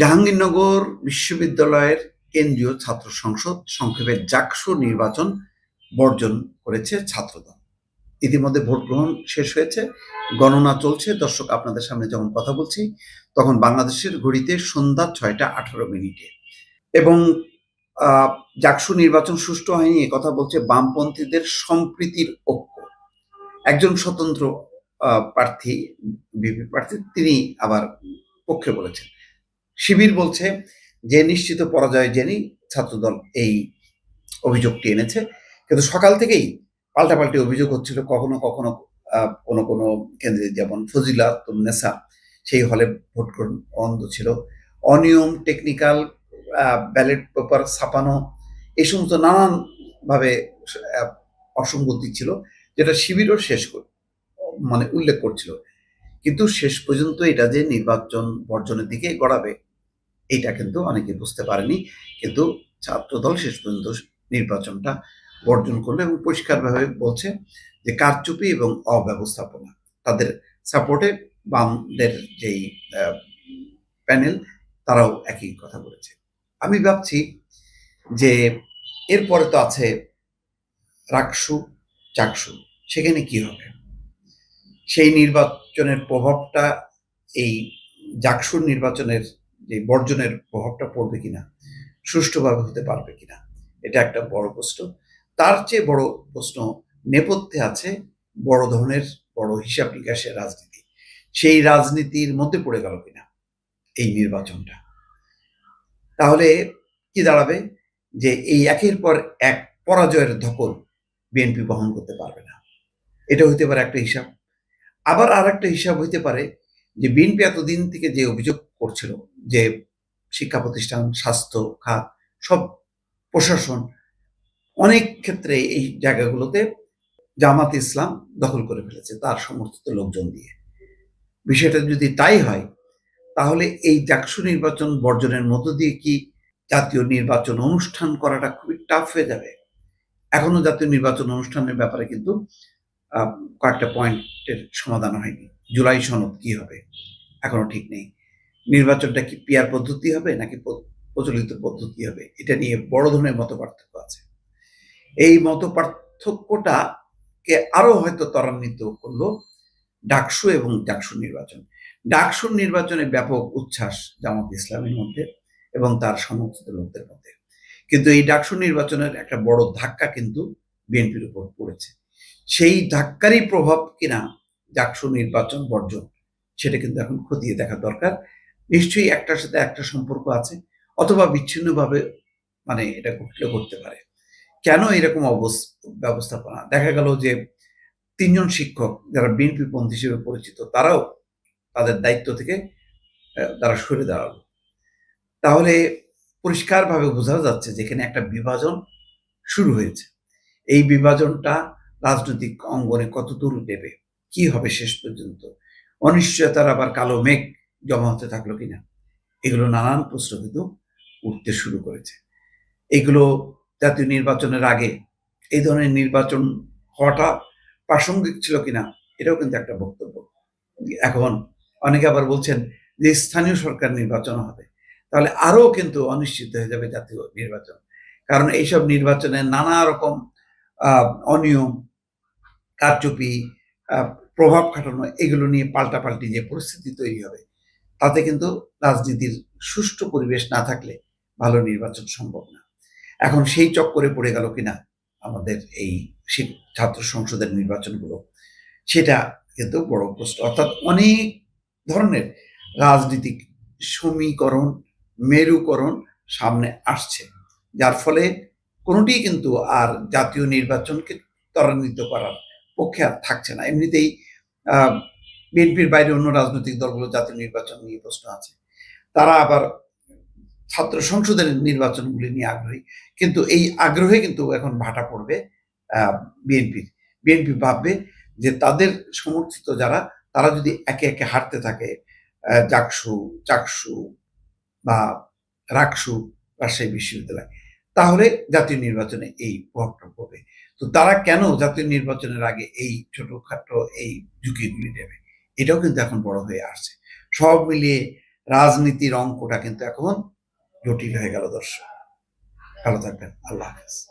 জাহাঙ্গীরনগর বিশ্ববিদ্যালয়ের কেন্দ্রীয় ছাত্র সংসদ সংক্ষেপে জাকসু নির্বাচন বর্জন করেছে ছাত্রদল। ইতিমধ্যে ভোট গ্রহণ শেষ হয়েছে, গণনা চলছে। দর্শক, আপনাদের সামনে যখন কথা বলছি, তখন বাংলাদেশের ঘড়িতে সন্ধ্যা ছয়টা আঠারো মিনিটে। এবং জাকসু নির্বাচন সুষ্ঠু হয়নি কথা বলছে বামপন্থীদের সম্প্রীতির ঐক্য। একজন স্বতন্ত্র প্রার্থী বিপি প্রার্থী, তিনি আবার পক্ষে বলেছেন। শিবির বলছে যে নিশ্চিত পরাজয় জেনেই ছাত্রদল এই অভিযোগটি এনেছে। কিন্তু সকাল থেকেই পাল্টাপাল্টি অভিযোগ হচ্ছিল, কখনো কখনো কোনো কোনো কেন্দ্রে যেমন ফজিলাতুন্নেসা সেই হলে ভোট গ্রহণ অন্ধ ছিল। অনিয়ম টেকনিক্যাল ব্যালেট পেপার ছাপানো, এই সমস্ত নানানভাবে অসঙ্গতি ছিল, যেটা শিবিরও শেষ মানে উল্লেখ করছিল। কিন্তু শেষ পর্যন্ত এটা যে নির্বাচন বর্জনের দিকে গড়াবে, এটা কিন্তু অনেকে বুঝতে পারেনি। কিন্তু ছাত্রদল শেষ পর্যন্ত নির্বাচনটা বর্জন করল এবং পরিষ্কারভাবে বলছে যে কারচুপি এবং অব্যবস্থাপনা, তাদের সাপোর্টে বামদের যেই প্যানেল, তারাও একই কথা বলেছে। আমি ভাবছি যে এরপরে তো আছে রাকসু, চাকসু, সেখানে কি হবে? সেই নির্বাচনের প্রভাবটা, এই জাকসুর নির্বাচনের যে বর্জনের প্রভাবটা পড়বে কিনা, সুষ্ঠুভাবে হতে পারবে কিনা, এটা একটা বড় প্রশ্ন। তার চেয়ে বড় প্রশ্ন নেপথ্যে আছে বড় ধরনের, বড় হিসাব নিকাশের রাজনীতি। সেই রাজনীতির মধ্যে পড়ে গেল কিনা এই নির্বাচনটা? তাহলে কি দাঁড়াবে? যে এই একের পর এক পরাজয়ের ধকল বিএনপি বহন করতে পারবে না। এটা হইতে পারে একটা হিসাব। আবার আর একটা হিসাব হইতে পারে যে বিএনপি এতদিন থেকে যে অভিযোগ করছিল যে শিক্ষা প্রতিষ্ঠান, স্বাস্থ্য, খাত, সব প্রশাসন অনেক ক্ষেত্রে এই জায়গাগুলোতে জামাত ইসলাম দখল করে ফেলেছে তার সমর্থিত লোকজন দিয়ে। বিষয়টা যদি তাই হয়, তাহলে এই জাকসু নির্বাচন বর্জনের মধ্য দিয়ে কি জাতীয় নির্বাচন অনুষ্ঠান করাটা খুবই টাফ হয়ে যাবে? এখনও জাতীয় নির্বাচন অনুষ্ঠানের ব্যাপারে কিন্তু কয়েকটা পয়েন্টের সমাধান হয়নি। জুলাই সনদ কি হবে? এখনও ঠিক নেই। নির্বাচনটা কি পিয়ার পদ্ধতি হবে নাকি প্রচলিত পদ্ধতি হবে? এটা নিয়ে বড় ধরনের মত পার্থক্য আছে। এই মত পার্থক্যটাকে আরও হয়তো ত্বরান্বিত করল ডাকসু এবং ডাকসু নির্বাচন। ডাকসুর নির্বাচনে ব্যাপক উচ্ছ্বাস জামাত ইসলামের মধ্যে এবং তার সমর্থিত লোকদের মধ্যে। কিন্তু এই ডাকসু নির্বাচনের একটা বড় ধাক্কা কিন্তু বিএনপির উপর পড়েছে। সেই ধাক্কারই প্রভাব কিনা ডাকসু নির্বাচন বর্জন, সেটা কিন্তু এখন খতিয়ে দেখা দরকার। নিশ্চয়ই একটার সাথে একটা সম্পর্ক আছে, অথবা বিচ্ছিন্নভাবে মানে এটা ঘটলে করতে পারে। কেন এরকম ব্যবস্থাপনা? দেখা গেল যে তিনজন শিক্ষক যারা বিএনপি পন্থী হিসেবে পরিচিত, তারাও তাদের দায়িত্ব থেকে তারা সরে দাঁড়াল। তাহলে পরিষ্কারভাবে বোঝা যাচ্ছে যেখানে একটা বিভাজন শুরু হয়েছে। এই বিভাজনটা রাজনৈতিক অঙ্গনে কত দূর নেবে কি হবে শেষ পর্যন্ত? অনিশ্চয়তার আবার কালো মেঘ জমা হতে থাকল কিনা? এগুলো নানান প্রশ্ন কিন্তু উঠতে শুরু করেছে। এগুলো জাতীয় নির্বাচনের আগে এই ধরনের নির্বাচন হওয়াটা প্রাসঙ্গিক ছিল কিনা, এটাও কিন্তু একটা বক্তব্য। এখন অনেকে আবার বলছেন যে স্থানীয় সরকার নির্বাচন হবে। তাহলে আরও কিন্তু অনিশ্চিত হয়ে যাবে জাতীয় নির্বাচন। কারণ এইসব নির্বাচনে নানা রকম অনিয়ম কারচুপি প্রভাব খাটানো, এগুলো নিয়ে পাল্টাপাল্টি যে পরিস্থিতি তৈরি হবে, তাতে কিন্তু রাজনীতির সুষ্ঠু পরিবেশ না থাকলে ভালো নির্বাচন সম্ভব না। এখন সেই চক্করে পড়ে গেল কিনা আমাদের এই ছাত্র সংসদের নির্বাচনগুলো, সেটা কিন্তু বড় প্রশ্ন। অর্থাৎ অনেক ধরনের রাজনীতিক সমীকরণ, মেরুকরণ সামনে আসছে, যার ফলে কোনোটিই কিন্তু আর জাতীয় নির্বাচনকে ত্বরান্বিত করার পক্ষে আর থাকছে না। এমনিতেই বিএনপির বাইরে অন্য রাজনৈতিক দলগুলো জাতীয় নির্বাচন নিয়ে প্রশ্ন আছে। তারা আবার ছাত্র সংসদের নির্বাচনগুলি নিয়ে আগ্রহী। কিন্তু এই আগ্রহে কিন্তু এখন ভাটা পড়বে বিএনপির। বিএনপি ভাববে যে তাদের সমর্থিত যারা, তারা যদি একে একে হারতে থাকে জাকসু, চাকসু বা রাকসু রাজশাহী বিশ্ববিদ্যালয়, তাহলে জাতীয় নির্বাচনে এই প্রভাবটা পড়বে। তো তারা কেন জাতীয় নির্বাচনের আগে এই ছোটখাটো এই ঝুঁকিগুলি দেবে এটাও কিন্তু এখন বড় হয়ে আসছে। সব মিলিয়ে রাজনীতির অঙ্কটা কিন্তু এখন জটিল হয়ে গেল দর্শক। ভালো থাকবেন। আল্লাহ হাফেজ।